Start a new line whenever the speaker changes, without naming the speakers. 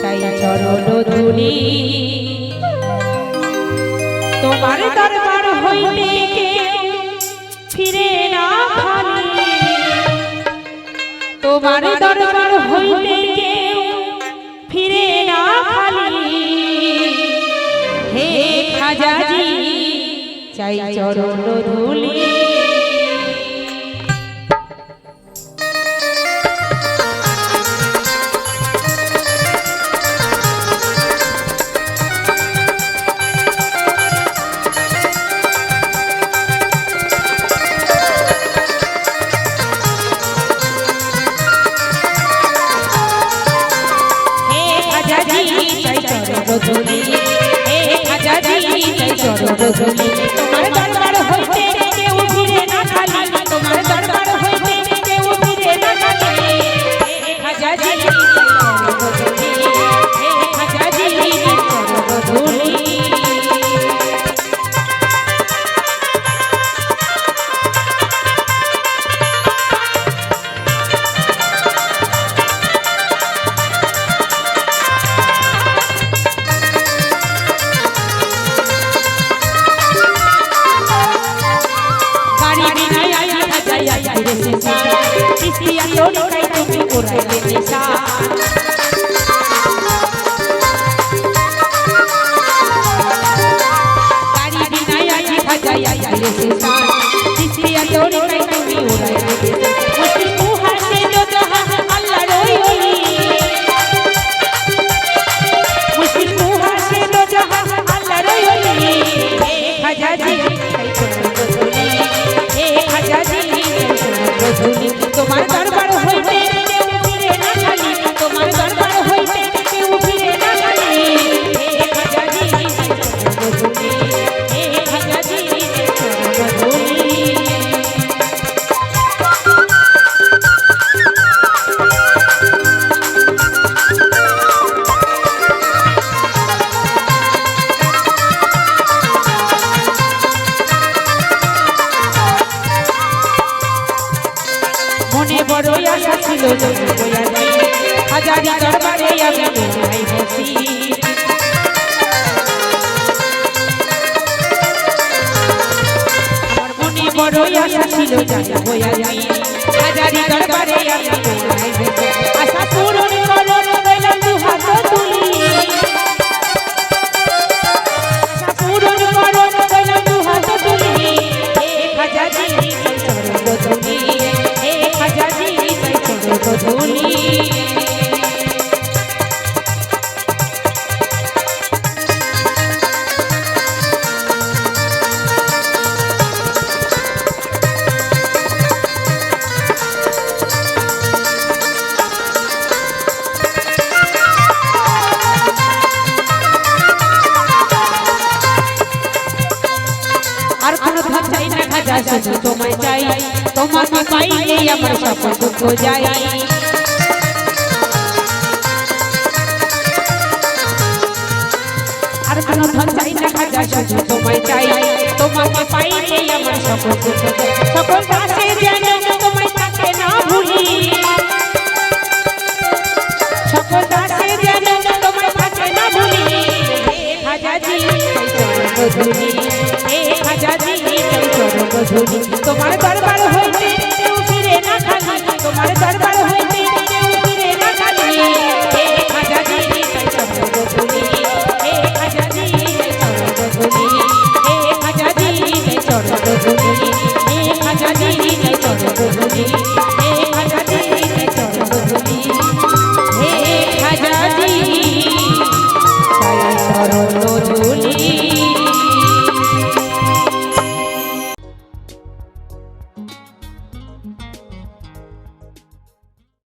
চাই চরণ ধুলি তোমার দরবার হইতে ফিরে না তোমার দরবার হইতে ফিরে না খালি হে খাজাজি, চাই চরণ ধুলি। চরণ ধুলি হে খাজাজি চাই চরণ ধুলি করবো হাজারি দরবারে আমি দোলাই বসি আমার মনে বড় আশা ছিল যাই হাজারি দরবারে আমি দোলাই বসি আশা আর কোনো ধন চাই না খাজা শুধু তোমায় চাই তোমাকে পাইলে আমার সকল দুঃখ যাই আর কোনো ধন চাই না খাজা শুধু তোমায় চাই তোমাকে পাইলে আমার সকল দুঃখ যাই সকল দাসে যেন তোমায় থাকে না ভুলি সকল দাসে যেন তোমায় থাকে না ভুলি হে খাজাজি কই চরণ ধুলি